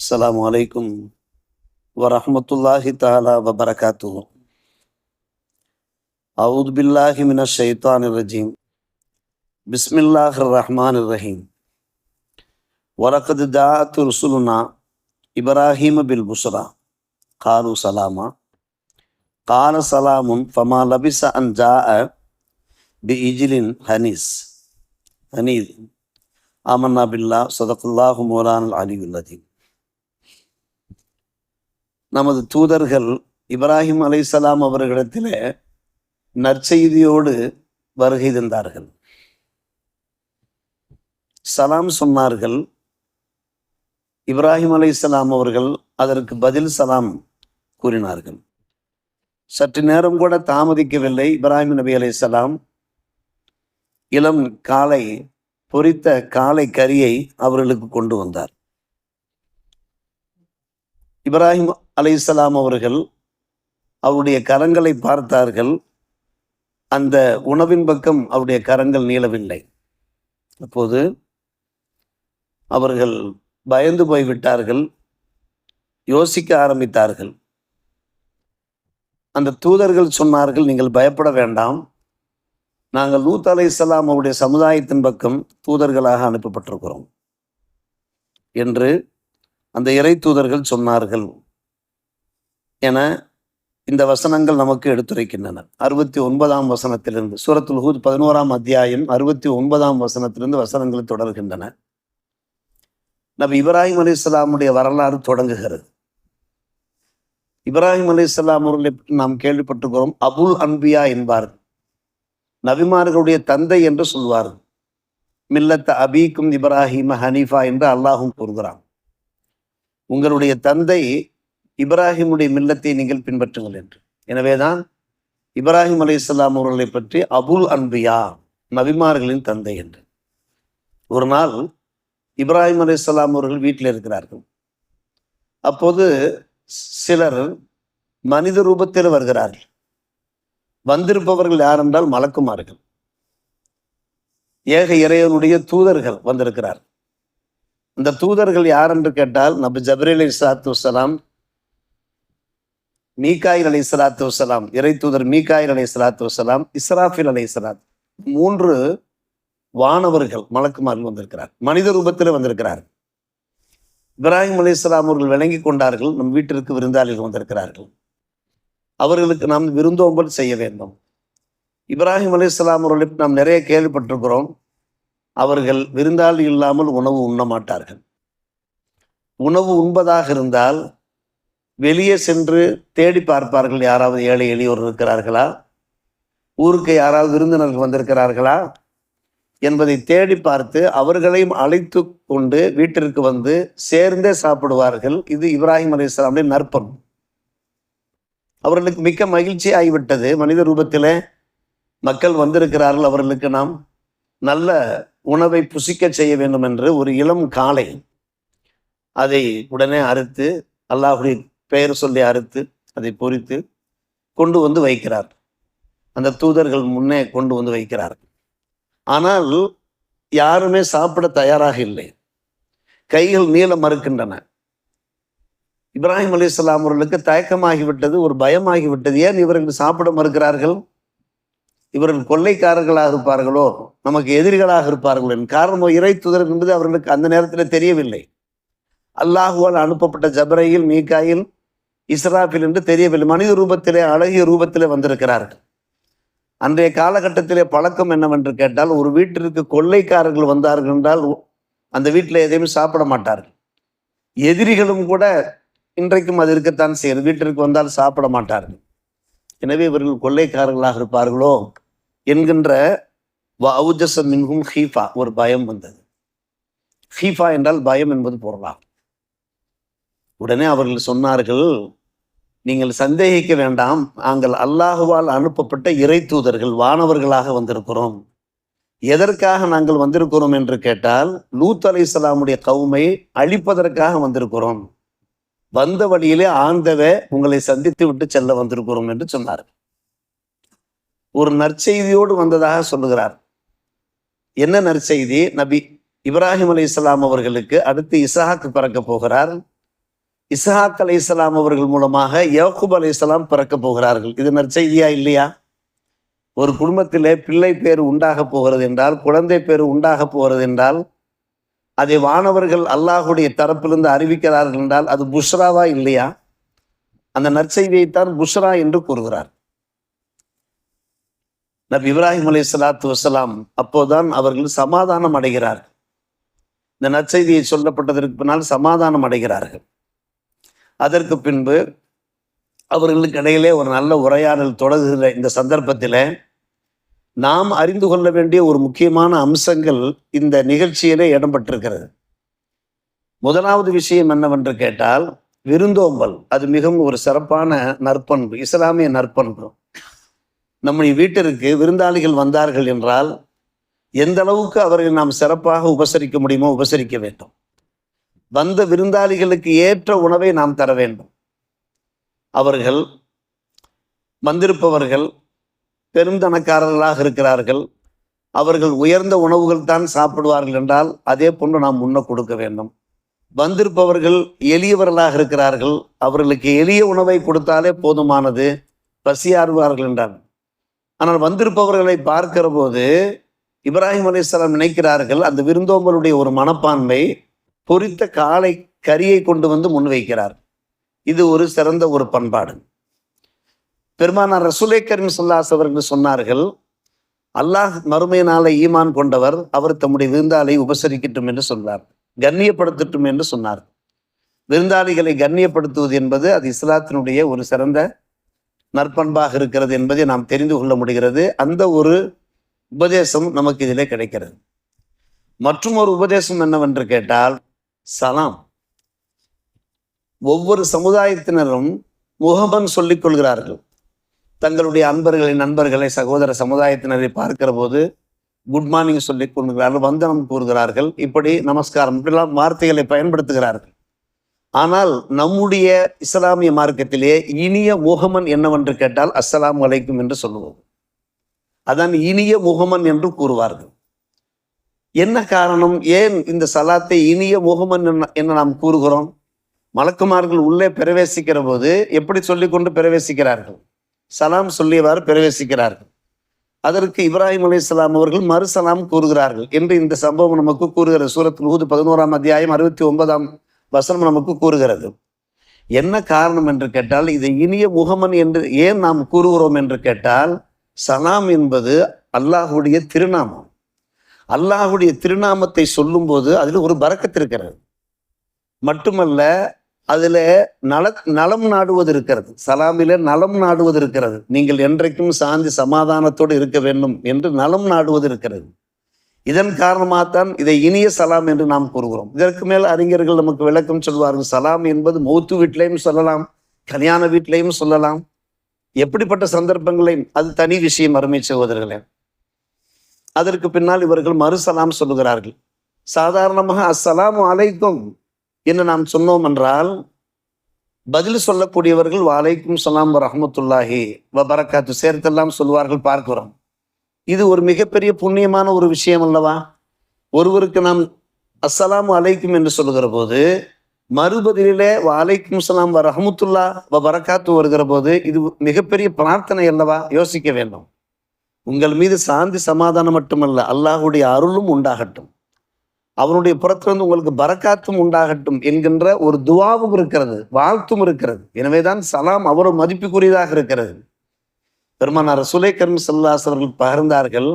السلام عليكم ورحمة الله تعالى وبركاته. أعوذ بالله من الشيطان الرجيم. بسم الله الرحمن الرحيم. ولقد جاءت رسلنا إبراهيم بالبشرى. قالوا سلاما. قال سلام فما لبث أن جاء بإجل هنيس. هنيذ. آمنا بالله صدق الله مولانا العلي العظيم. நமது தூதர்கள் இப்ராஹிம் அலைசலாம் அவர்களிடத்திலே நற்செய்தியோடு வருகை தந்தார்கள். சலாம் சொன்னார்கள் இப்ராஹிம் அலைசலாம் அவர்கள் அதற்கு பதில் சலாம் கூறினார்கள். சற்று நேரம் கூட தாமதிக்கவில்லை இப்ராஹிம் நபி அலைசலாம் இளம் காலை பொரித்த காலை கரியை அவர்களுக்கு கொண்டு வந்தார். இப்ராஹிம் அலைசலாம் அவர்கள் அவருடைய கரங்களை பார்த்தார்கள். அந்த உணவின் பக்கம் அவருடைய கரங்கள் நீளவில்லை. அப்போது அவர்கள் பயந்து போய்விட்டார்கள். யோசிக்க ஆரம்பித்தார்கள். அந்த தூதர்கள் சொன்னார்கள் நீங்கள் பயப்பட வேண்டாம். நாங்கள் லூத் அலை இஸ்லாம் அவருடைய சமுதாயத்தின் பக்கம் தூதர்களாக அனுப்பப்பட்டிருக்கிறோம். என்று அந்த இறை தூதர்கள் சொன்னார்கள். என இந்த வசனங்கள் நமக்கு எடுத்துரைக்கின்றன. அறுபத்தி ஒன்பதாம் வசனத்திலிருந்து சூரத்துல் ஹூத் பதினோராம் அத்தியாயம் அறுபத்தி ஒன்பதாம் வசனத்திலிருந்து வசனங்கள் தொடர்கின்றன. நபி இப்ராஹிம் அலி இஸ்லாமுடைய வரலாறு தொடங்குகிறது. இப்ராஹிம் அலி இஸ்லாம் அவர்களை நாம் கேள்விப்பட்டிருக்கிறோம். அபுல் அன்பியா என்பார்கள் நபிமார்களுடைய தந்தை என்று சொல்வார்கள் மில்லத்த அபீக்கும் இப்ராஹிம ஹனீஃபா என்று அல்லாஹும் கூறுகிறான். உங்களுடைய தந்தை இப்ராஹிமுடைய மில்லத்தை நீங்கள் பின்பற்றுங்கள் என்று. எனவேதான் இப்ராஹிம் அலி இஸ்லாம் அவர்களை பற்றி அபுல் அன்பியா நபிமார்களின் தந்தை என்று. ஒரு நாள் இப்ராஹிம் அலி இஸ்லாம் அவர்கள் வீட்டில் இருக்கிறார்கள். அப்போது சிலர் மனித ரூபத்தில் வருகிறார்கள். வந்திருப்பவர்கள் யாரென்றால் மலக்குமார்கள். ஏக இறைவனுடைய தூதர்கள் வந்திருக்கிறார் இந்த தூதர்கள் யார் என்று கேட்டால் நபு ஜபரேல் அலி சலாத்து மீகாயில் அலை சலாத்து வசலாம் இறை தூதர் மீகாயில் அலை சலாத்து வசலாம் இஸ்ராஃபில் அலை சலாத் மூன்று வானவர்கள் மலக்குமார்கள் வந்திருக்கிறார். மனித ரூபத்தில் வந்திருக்கிறார். இப்ராஹிம் அலி இஸ்லாம் அவர்கள் விளங்கி கொண்டார்கள் நம் வீட்டிற்கு விருந்தாளிகள் வந்திருக்கிறார்கள். அவர்களுக்கு நாம் விருந்தோம்பல் செய்ய வேண்டும். இப்ராஹிம் அலி இஸ்லாம் அவர்களை நாம் நிறைய கேள்விப்பட்டிருக்கிறோம். அவர்கள் விருந்தாளி இல்லாமல் உணவு உண்ண மாட்டார்கள். உணவு உண்பதாக இருந்தால் வெளியே சென்று தேடி பார்ப்பார்கள் யாராவது ஏழை எளியோர் இருக்கிறார்களா? ஊருக்கு யாராவது விருந்தினர்கள் வந்திருக்கிறார்களா? என்பதை தேடி பார்த்து அவர்களையும் அழைத்து கொண்டு வீட்டிற்கு வந்து சேர்ந்தே சாப்பிடுவார்கள். இது இப்ராஹிம் அலி இஸ்லாமுடைய நற்பம் அவர்களுக்கு மிக்க மகிழ்ச்சி ஆகிவிட்டது. மனித ரூபத்தில் மக்கள் வந்திருக்கிறார்கள். அவர்களுக்கு நாம் நல்ல உணவை புசிக்க செய்ய வேண்டும் என்று ஒரு இளம் காளை அதை உடனே அறுத்து அல்லாஹுடைய பெயர் சொல்லி அறுத்து அதை பொறித்து கொண்டு வந்து வைக்கிறார். அந்த தூதர்கள் முன்னே கொண்டு வந்து வைக்கிறார். ஆனால் யாருமே சாப்பிட தயாராக இல்லை. கைகள் நீள மறுக்கின்றன. இப்ராஹிம் அலி இஸ்லாம் அவர்களுக்கு தயக்கமாகிவிட்டது ஒரு பயமாகிவிட்டது. ஏன் இவர்கள் சாப்பிட மறுக்கிறார்கள்? இவர்கள் கொள்ளைக்காரர்களாக இருப்பார்களோ? நமக்கு எதிரிகளாக இருப்பார்களோ? என் காரணம் இறை துதர் என்பது அவர்களுக்கு அந்த நேரத்தில் தெரியவில்லை. அல்லாஹுவால் அனுப்பப்பட்ட ஜபரையில் மீக்காயில் இஸ்ராஃபில் என்று தெரியவில்லை மனித ரூபத்திலே அழகிய ரூபத்திலே வந்திருக்கிறார்கள். அன்றைய காலகட்டத்திலே பழக்கம் என்னவென்று கேட்டால் ஒரு வீட்டிற்கு கொள்ளைக்காரர்கள் வந்தார்கள் என்றால் அந்த வீட்டில் எதையும் சாப்பிட மாட்டார்கள். எதிரிகளும் கூட இன்றைக்கும் அது இருக்கத்தான் செய்யுது வீட்டிற்கு வந்தால் சாப்பிட மாட்டார்கள். எனவே இவர்கள் கொள்ளைக்காரர்களாக இருப்பார்களோ என்கின்ற வவுஜச மின்கும் ஹீஃபா ஒரு பயம் வந்தது. ஹீஃபா என்றால் பயம் என்பது பொருளாகும். உடனே அவர்கள் சொன்னார்கள் நீங்கள் சந்தேகிக்க வேண்டாம். நாங்கள் அல்லாஹுவால் அனுப்பப்பட்ட இறை தூதர்கள் வானவர்களாக வந்திருக்கிறோம். எதற்காக நாங்கள் வந்திருக்கிறோம் என்று கேட்டால் லூத் அலி இஸ்லாமுடைய கவுமை அழிப்பதற்காக வந்திருக்கிறோம். வந்த வழியிலே ஆண்டவே உங்களை சந்தித்து விட்டு செல்ல வந்திருக்கிறோம் என்று சொன்னார். ஒரு நற்செய்தியோடு வந்ததாக சொல்லுகிறார். என்ன நற்செய்தி? நபி இப்ராஹிம் அலி இஸ்லாம் அவர்களுக்கு அடுத்து இசாக்கு பிறக்க போகிறார். இஸ்ஹாக் அலி இஸ்லாம் அவர்கள் மூலமாக யாக்கூப் அலி இஸ்லாம் பிறக்க போகிறார்கள். இது நற்செய்தியா இல்லையா? ஒரு குடும்பத்திலே பிள்ளை பேர் உண்டாக போகிறது என்றால் குழந்தை பேர் உண்டாக போகிறது என்றால் அதை வானவர்கள் அல்லாஹுடைய தரப்பிலிருந்து அறிவிக்கிறார்கள் என்றால் அது புஷ்ராவா இல்லையா? அந்த நற்செய்தியைத்தான் புஷ்ரா என்று கூறுகிறார். நபி இப்ராஹிம் அலி சலாத்து வசலாம் அப்போதான் அவர்கள் சமாதானம் அடைகிறார்கள். இந்த நற்செய்தியை சொல்லப்பட்டதற்கு பின்னால் சமாதானம் அடைகிறார்கள். அதற்கு பின்பு அவர்களுக்கு இடையிலே ஒரு நல்ல உரையாடல் தொடங்குகிற இந்த சந்தர்ப்பத்தில் நாம் அறிந்து கொள்ள வேண்டிய ஒரு முக்கியமான அம்சங்கள் இந்த நிகழ்ச்சியிலே இடம்பெற்றிருக்கிறது. முதலாவது விஷயம் என்னவென்று கேட்டால் விருந்தோம்பல். அது மிகவும் ஒரு சிறப்பான நற்பண்பு இஸ்லாமிய நற்பண்பு. நம்முடைய வீட்டிற்கு விருந்தாளிகள் வந்தார்கள் என்றால் எந்த அளவுக்கு அவர்கள் நாம் சிறப்பாக உபசரிக்க முடியுமோ உபசரிக்க வேண்டும். வந்த விருந்தாளிகளுக்கு ஏற்ற உணவை நாம் தர வேண்டும். அவர்கள் வந்திருப்பவர்கள் பெருந்தனக்காரர்களாக இருக்கிறார்கள். அவர்கள் உயர்ந்த உணவுகள் தான் சாப்பிடுவார்கள் என்றால் அதே போன்று நாம் முன்ன கொடுக்க வேண்டும். வந்திருப்பவர்கள் எளியவர்களாக இருக்கிறார்கள். அவர்களுக்கு எளிய உணவை கொடுத்தாலே போதுமானது. பசியாறுவார்கள் என்றார். ஆனால் வந்திருப்பவர்களை பார்க்கிற போது இப்ராஹிம் அலிஸ்லாம் நினைக்கிறார்கள் அந்த விருந்தோம்பலுடைய ஒரு மனப்பான்மை பொறித்த காலை கரியை கொண்டு வந்து முன்வைக்கிறார் இது ஒரு சிறந்த ஒரு பண்பாடு. பெருமானார் ரசூலே கரீம் சொல்லாஸ் அவர்கள் சொன்னார்கள் அல்லாஹ் மறுமை நாளை ஈமான் கொண்டவர் அவர் தம்முடைய விருந்தாளை உபசரிக்கட்டும் என்று சொன்னார். கண்ணியப்படுத்தட்டும் என்று சொன்னார். விருந்தாளிகளை கண்ணியப்படுத்துவது என்பது அது இஸ்லாத்தினுடைய ஒரு சிறந்த நற்பண்பாக இருக்கிறது என்பதை நாம் தெரிந்து கொள்ள முடிகிறது. அந்த ஒரு உபதேசம் நமக்கு இதிலே கிடைக்கிறது. மற்றும் ஒரு உபதேசம் என்னவென்று கேட்டால் சலாம். ஒவ்வொரு சமுதாயத்தினரும் முகமன் சொல்லிக் கொள்கிறார்கள். தங்களுடைய அன்பர்களை நண்பர்களை சகோதர சமுதாயத்தினரை பார்க்கிற போது குட் மார்னிங் சொல்லிக் கொள்கிறார்கள் வந்தனம் கூறுகிறார்கள் இப்படி நமஸ்காரம் இப்படிலாம் வார்த்தைகளை பயன்படுத்துகிறார்கள். ஆனால் நம்முடைய இஸ்லாமிய மார்க்கத்திலே இனிய முகமன் என்னவென்று கேட்டால் அஸ்ஸலாம் வலைக்கும் என்று சொல்லுவோம். அதான் இனிய முகமன் என்று கூறுவார்கள். என்ன காரணம்? ஏன் இந்த சலாத்தை இனிய முகமன் என்ன- என்ன நாம் கூறுகிறோம்? மலக்குமார்கள் உள்ளே பிரவேசிக்கிற போது எப்படி சொல்லிக்கொண்டு பிரவேசிக்கிறார்கள்? சலாம் சொல்லியவாறு பிரவேசிக்கிறார்கள். அதற்கு இப்ராஹிம் அலைஹிஸ்ஸலாம் அவர்கள் மறுசலாம் கூறுகிறார்கள் என்று இந்த சம்பவம் நமக்கு கூறுகிறது. சூரத் நூது பதினோராம் அத்தியாயம் அறுபத்தி ஒன்பதாம் வசனம் நமக்கு கூறுகிறது. என்ன காரணம் என்று கேட்டால் இதை இனிய முகமன் என்று ஏன் நாம் கூறுகிறோம் என்று கேட்டால் சலாம் என்பது அல்லாஹுடைய திருநாமம். அல்லாஹுடைய திருநாமத்தை சொல்லும்போது அதில் ஒரு பறக்கத்து இருக்கிறது. மட்டுமல்ல அதுல நல நலம் நாடுவது இருக்கிறது. சலாமில நலம் நாடுவது இருக்கிறது. நீங்கள் என்றைக்கும் சாந்தி சமாதானத்தோடு இருக்க வேண்டும் என்று நலம் நாடுவது இருக்கிறது. இதன் காரணமாகத்தான் இதை இனிய சலாம் என்று நாம் கூறுகிறோம். இதற்கு மேல் அறிஞர்கள் நமக்கு விளக்கம் சொல்வார்கள். சலாம் என்பது மௌத்து வீட்டிலையும் சொல்லலாம் கல்யாண வீட்டிலையும் சொல்லலாம். எப்படிப்பட்ட சந்தர்ப்பங்களையும் அது தனி விஷயம் அருமை சகோதரர்களே. அதற்கு பின்னால் இவர்கள் மறுசலாம் சொல்லுகிறார்கள். சாதாரணமாக அஸ்ஸலாம் அலைக்கும் என்று நாம் சொன்னோம் என்றால் பதில் சொல்லக்கூடியவர்கள் வாலைக்கும் சலாம் ரஹமத்துல்லாஹி வபரக்காத்து சேர்த்தெல்லாம் சொல்வார்கள் பார்க்கிறோம். இது ஒரு மிகப்பெரிய புண்ணியமான ஒரு விஷயம் அல்லவா? ஒருவருக்கு நாம் அஸ்ஸலாம் அலைக்கும் என்று சொல்லுகிற போது மறுபதிலே வாலைக்கும் சலாம் வ ரஹமத்துல்லா வ பரக்காத்து வருகிற போது இது மிகப்பெரிய பிரார்த்தனை அல்லவா? யோசிக்க வேண்டும். உங்கள் மீது சாந்தி சமாதானம் மட்டுமல்ல அல்லாஹுடைய அருளும் உண்டாகட்டும். அவனுடைய புறத்திலிருந்து உங்களுக்கு பரக்காத்தும் உண்டாகட்டும் என்கின்ற ஒரு துவாவும் இருக்கிறது வாழ்த்தும் இருக்கிறது. எனவேதான் சலாம் அவரும் மதிப்புக்குரியதாக இருக்கிறது. பெருமானார் சுலை கரும் செல்லாஸ் அவர்கள் பகிர்ந்தார்கள்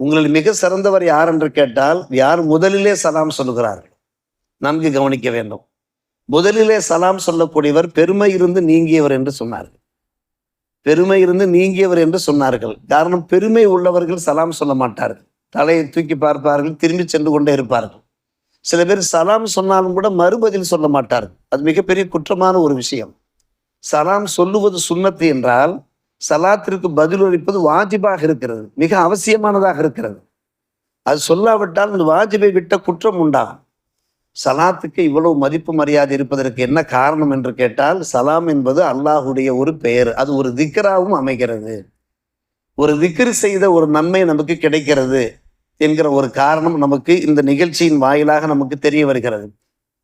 உங்களில் மிக சிறந்தவர் யார் என்று கேட்டால் யார் முதலிலே சலாம் சொல்லுகிறார்கள்? நன்கு கவனிக்க வேண்டும். முதலிலே சலாம் சொல்லக்கூடியவர் பெருமை இருந்து நீங்கியவர் என்று சொன்னார்கள். பெருமை இருந்து நீங்கியவர் என்று சொன்னார்கள். காரணம் பெருமை உள்ளவர்கள் சலாம் சொல்ல மாட்டார்கள். தலையை தூக்கி பார்ப்பார்கள் திரும்பி சென்று கொண்டே இருப்பார்கள். சில பேர் சலாம் சொன்னாலும் கூட மறுபதில் சொல்ல மாட்டார்கள். அது மிகப்பெரிய குற்றமான ஒரு விஷயம். சலாம் சொல்லுவது சுன்னத்து என்றால் சலாத்திற்கு பதிலளிப்பது வாஜிபாக இருக்கிறது. மிக அவசியமானதாக இருக்கிறது. அது சொல்லாவிட்டால் இந்த வாஜிபை விட்ட குற்றம் உண்டாகும் சலாத்துக்கு இவ்வளவு மதிப்பு மரியாதை இருப்பதற்கு என்ன காரணம் என்று கேட்டால் சலாம் என்பது அல்லாஹுடைய ஒரு பெயர். அது ஒரு திக்கராகவும் அமைகிறது. ஒரு திக்ரு செய்த ஒரு நன்மை நமக்கு கிடைக்கிறது என்கிற ஒரு காரணம் நமக்கு இந்த நிகழ்ச்சியின் வாயிலாக நமக்கு தெரிய வருகிறது.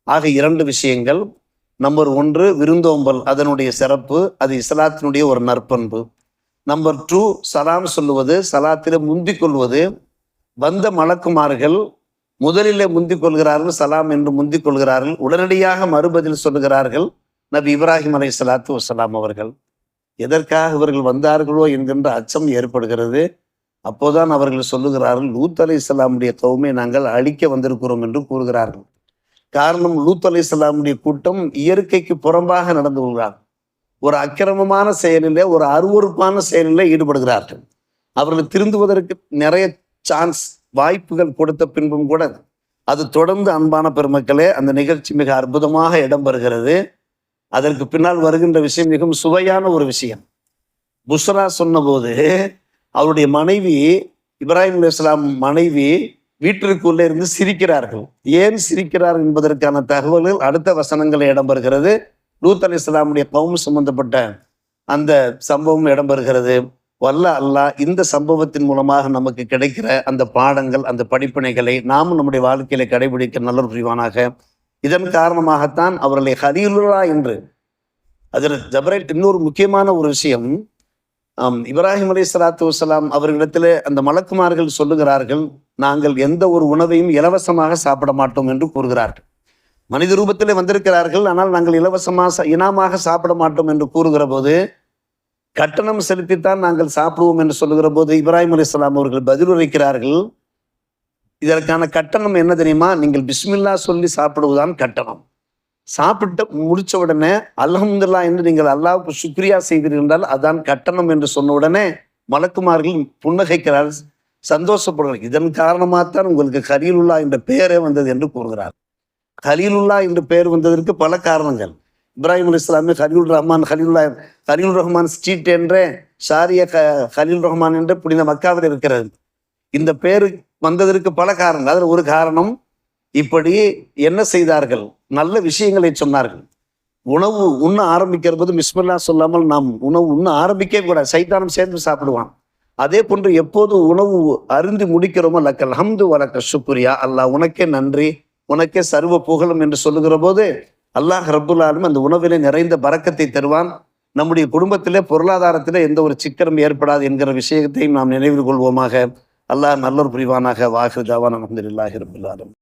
ஆக இரண்டு விஷயங்கள். நம்பர் ஒன்று விருந்தோம்பல் அதனுடைய சிறப்பு அது இஸ்லாத்தினுடைய ஒரு நற்பண்பு. நம்பர் டூ சலாம் சொல்லுவது சலாத்தில முந்திக் கொள்வது வந்த மலக்குமார்கள் முதலிலே முந்திக் கொள்கிறார்கள் சலாம் என்று முந்திக் கொள்கிறார்கள் உடனடியாக மறுபதில் சொல்லுகிறார்கள் நபி இப்ராஹிம் அலை சலாத்து வசலாம் அவர்கள். எதற்காக இவர்கள் வந்தார்களோ என்கின்ற அச்சம் ஏற்படுகிறது. அப்போதான் அவர்கள் சொல்லுகிறார்கள் லூத் அலை இஸ்லாமுடைய கவுமை நாங்கள் அழிக்க வந்திருக்கிறோம் என்று கூறுகிறார்கள். காரணம் லூத் அலை இஸ்லாமுடைய கூட்டம் இயற்கைக்கு புறம்பாக நடந்து கொள்கிறார் ஒரு அக்கிரமமான செயலிலே ஒரு அருவறுப்பான செயலிலே ஈடுபடுகிறார்கள். அவர்கள் திருந்துவதற்கு நிறைய சான்ஸ் வாய்ப்புகள் கொடுத்த பின்பும் கூட அது தொடர்ந்து அன்பான பெருமக்களே அந்த நிகழ்ச்சி மிக அற்புதமாக இடம்பெறுகிறது. அதற்கு பின்னால் வருகின்ற விஷயம் மிகவும் சுவையான ஒரு விஷயம். புஷ்ரா சொன்னபோது அவருடைய மனைவி இப்ராஹிம் இஸ்லாம் மனைவி வீட்டிற்குள்ளே இருந்து சிரிக்கிறார்கள். ஏன் சிரிக்கிறார் என்பதற்கான தகவல்கள் அடுத்த வசனங்களில் இடம்பெறுகிறது. லூத் அலி இஸ்லாமுடைய கவும் சம்பந்தப்பட்ட அந்த சம்பவம் இடம்பெறுகிறது. வல்ல அல்லாஹ் இந்த சம்பவத்தின் மூலமாக நமக்கு கிடைக்கிற அந்த பாடங்கள் அந்த படிப்பினைகளை நாமும் நம்முடைய வாழ்க்கையில கடைபிடிக்க நல்ல புரிவானாக. இதன் காரணமாகத்தான் அவர்களை ஹரியுல்லா என்று அதில் ஜபரேட் இன்னொரு முக்கியமான ஒரு விஷயம். இப்ராஹிம் அலி சலாத்து வலாம் அவர்களிடத்திலே அந்த மலக்குமார்கள் சொல்லுகிறார்கள் நாங்கள் எந்த ஒரு உணவையும் இலவசமாக சாப்பிட மாட்டோம் என்று கூறுகிறார்கள். மனித ரூபத்திலே வந்திருக்கிறார்கள் ஆனால் நாங்கள் இலவசமாக சா- இனாமாக சாப்பிட மாட்டோம் என்று கூறுகிற போது கட்டணம் செலுத்தித்தான் நாங்கள் சாப்பிடுவோம் என்று சொல்லுகிற போது இப்ராஹிம் அலி அவர்கள் பதிலுரைக்கிறார்கள் இதற்கான கட்டணம் என்ன தெரியுமா? நீங்கள் பிஸ்மில்லா சொல்லி சாப்பிடுவதுதான் கட்டணம். சாப்பிட்டு முடிச்ச உடனே அல்ஹம்துல்லா என்று நீங்கள் அல்லாவுக்கு சுக்ரியா செய்திருந்தால் அதான் கட்டணம் என்று சொன்ன உடனே மலக்குமார்கள் புன்னகைக்கிறார் சந்தோஷப்படுகிறார். இதன் காரணமாகத்தான் உங்களுக்கு கலீலுல்லா என்ற பெயரே வந்தது என்று கூறுகிறார். கலீலுல்லா என்ற பெயர் வந்ததற்கு பல காரணங்கள். இப்ராஹிம் அலி இஸ்லாமி ஹலீல் ரஹ்மான் ஹலீலுல்லா ஹலீல் ரஹ்மான் ஸ்ட்ரீட் என்ற ஷாரிய க ஹலீல் ரஹ்மான் என்ற புனித மக்காவில் இருக்கிறது. இந்த பேரு வந்ததற்கு பல காரணங்கள். அதில் ஒரு காரணம் இப்படி என்ன செய்தார்கள்? நல்ல விஷயங்களை சொன்னார்கள். உணவு உண்ண ஆரம்பிக்கிறபோது மிஸ்மில்லா சொல்லாமல் நாம் உணவு உண்ண ஆரம்பிக்கவே கூடாது. சைத்தானம் சேர்ந்து சாப்பிடுவான். அதே போன்று எப்போது உணவு அருந்தி முடிக்கிறோமோ லக்கல் ஹம்து வலக்க சுக்ரியா அல்லாஹ் உனக்கே நன்றி உனக்கே சர்வ புகழும் என்று சொல்லுகிற போது அல்லாஹ் ரபுல்லாலும் அந்த உணவிலே நிறைந்த பறக்கத்தை தருவான். நம்முடைய குடும்பத்திலே பொருளாதாரத்திலே எந்த ஒரு சிக்கனம் ஏற்படாது என்கிற விஷயத்தையும் நாம் நினைவில் கொள்வோமாக. அல்லாஹ் நல்லொரு புரிவானாக. வாஹிர் ஜாவான் அலமதுல்லாஹி ரபுல்லாலும்